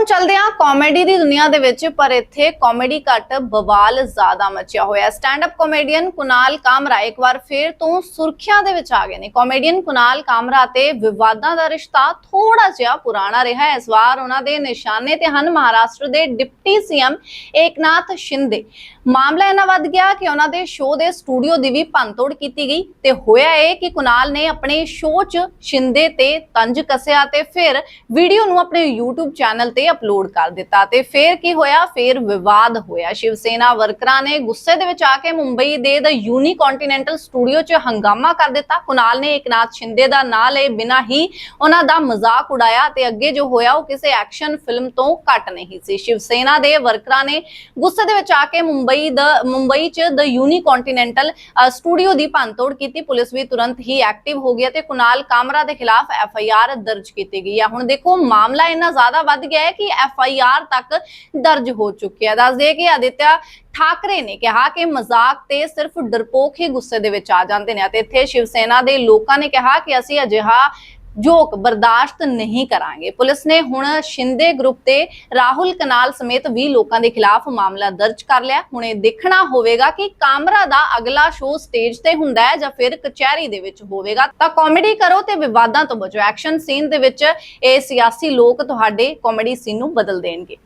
ਹੁਣ ਚੱਲਦੇ ਹਾਂ ਕਾਮੇਡੀ ਦੀ ਦੁਨੀਆ ਦੇ ਵਿੱਚ, ਪਰ ਇੱਥੇ ਕਾਮੇਡੀ ਘੱਟ ਬਵਾਲ ਜ਼ਿਆਦਾ ਮਚਿਆ ਹੋਇਆ stand up comedian Kunal Kamra, ਇੱਕ ਵਾਰ ਫੇਰ ਤੋਂ ਸੁਰਖੀਆਂ ਦੇ ਵਿੱਚ ਆ ਗਏ ਨੇ। ਕਾਮੇਡੀਅਨ ਕੁਨਾਲ ਕਾਮਰਾ ਤੇ ਵਿਵਾਦਾਂ ਦਾ ਰਿਸ਼ਤਾ ਥੋੜਾ ਜਿਹਾ ਪੁਰਾਣਾ ਰਿਹਾ ਹੈ। ਇਸ ਵਾਰ ਉਹਨਾਂ ਦੇ ਨਿਸ਼ਾਨੇ ਤੇ ਹਨ ਮਹਾਰਾਸ਼ਟਰ ਦੇ ਡਿਪਟੀ ਸੀਐਮ ਏਕਨਾਥ ਸ਼ਿੰਦੇ। ਮਾਮਲਾ ਇਹਨਾਂ ਵੱਧ ਗਿਆ ਕਿ ਉਹਨਾਂ ਦੇ ਸ਼ੋਅ ਦੇ ਸਟੂਡੀਓ ਦੀ ਵੀ ਭੰਨਤੋੜ ਕੀਤੀ ਗਈ ਤੇ ਹੋਇਆ ਇਹ ਕਿ ਕੁਨਾਲ ਨੇ ਆਪਣੇ ਸ਼ੋਅ 'ਚ ਸ਼ਿੰਦੇ ਤੇ ਤੰਜ ਕੱਸਿਆ ਤੇ ਫਿਰ ਵੀਡੀਓ ਨੂੰ ਆਪਣੇ YouTube ਚੈਨਲ ਤੇ ਅਪਲੋਡ ਕਰ ਦਿੱਤਾ ਤੇ ਫਿਰ ਕੀ ਹੋਇਆ? ਫਿਰ ਵਿਵਾਦ ਹੋਇਆ। ਸ਼ਿਵ ਸੈਨਾ ਵਰਕਰਾਂ ਨੇ ਗੁੱਸੇ ਦੇ ਵਿੱਚ ਆ ਕੇ ਮੁੰਬਈ ਦੇ ਦ ਯੂਨੀ ਕੰਟੀਨੈਂਟਲ ਸਟੂਡੀਓ 'ਚ ਹੰਗਾਮਾ ਕਰ ਦਿੱਤਾ। ਕੁਨਾਲ ਨੇ ਇਕਨਾਥ ਸ਼ਿੰਦੇ ਦਾ ਨਾਂ ਲਏ ਬਿਨਾਂ ਹੀ ਉਹਨਾਂ ਦਾ ਮਜ਼ਾਕ ਉਡਾਇਆ ਤੇ ਅੱਗੇ ਜੋ ਹੋਇਆ ਉਹ ਕਿਸੇ ਐਕਸ਼ਨ ਫਿਲਮ ਤੋਂ ਘੱਟ ਨਹੀਂ ਸੀ। ਸ਼ਿਵ ਸੈਨਾ ਦੇ ਵਰਕਰਾਂ ਨੇ ਗੁੱਸੇ ਦੇ ਵਿੱਚ ਆ ਕੇ ਮੁੰਬਈ ਦ, ਮੁੰਬਈ 'ਚ ਦ ਯੂਨੀ ਕੰਟੀਨੈਂਟਲ ਸਟੂਡੀਓ ਦੀ ਭੰਨਤੋੜ ਕੀਤੀ। ਪੁਲਿਸ ਵੀ ਤੁਰੰਤ ਹੀ ਐਕਟਿਵ ਹੋ ਗਿਆ ਤੇ ਕੁਨਾਲ ਕਾਮਰਾ ਦੇ ਖਿਲਾਫ ਐਫ ਆਈ ਆਰ ਦਰਜ ਕੀਤੀ ਗਈ ਹੈ ਹੁਣ ਦੇਖੋ, ਮਾਮਲਾ ਇੰਨਾ ਜ਼ਿਆਦਾ ਵੱਧ ਗਿਆ ਹੈ ਕਿ ਐਫ ਆਈ ਆਰ ਤੱਕ ਦਰਜ ਹੋ ਚੁੱਕੀ ਹੈ। ਦੱਸ ਦਈਏ ਕਿ ਆਦਿਤਿਆ ਠਾਕਰੇ ਨੇ ਕਿਹਾ ਕਿ ਮਜ਼ਾਕ ਤੇ ਸਿਰਫ ਡਰਪੋਕ ਹੀ ਗੁੱਸੇ ਦੇ ਵਿੱਚ ਆ ਜਾਂਦੇ ਨੇ ਅਤੇ ਇੱਥੇ ਸ਼ਿਵ ਸੈਨਾ ਦੇ ਲੋਕਾਂ ਨੇ ਕਿਹਾ ਕਿ ਅਸੀਂ ਅਜਿਹਾ ਜੋਕ ਬਰਦਾਸ਼ਤ ਨਹੀਂ ਕਰਾਂਗੇ। ਪੁਲਿਸ ਨੇ ਹੁਣ ਸ਼ਿੰਦੇ ਗਰੁੱਪ ਤੇ ਰਾਹੁਲ ਕਨਾਲ ਸਮੇਤ 20 ਲੋਕਾਂ ਦੇ ਖਿਲਾਫ ਮਾਮਲਾ ਦਰਜ ਕਰ ਲਿਆ। ਹੁਣ ਇਹ ਦੇਖਣਾ ਹੋਵੇਗਾ ਕਿ ਕਾਮਰਾ ਦਾ ਅਗਲਾ ਸ਼ੋਅ ਸਟੇਜ ਤੇ ਹੁੰਦਾ ਹੈ ਜਾਂ ਫਿਰ ਕਚਹਿਰੀ ਦੇ ਵਿੱਚ ਹੋਵੇਗਾ। ਤਾਂ ਕਾਮੇਡੀ ਕਰੋ ਤੇ ਵਿਵਾਦਾਂ ਤੋਂ ਬਚੋ। ਐਕਸ਼ਨ ਸੀਨ ਦੇ ਵਿੱਚ ਇਹ ਸਿਆਸੀ ਲੋਕ ਤੁਹਾਡੇ ਕਾਮੇਡੀ ਸੀਨ ਨੂੰ ਬਦਲ ਦੇਣਗੇ।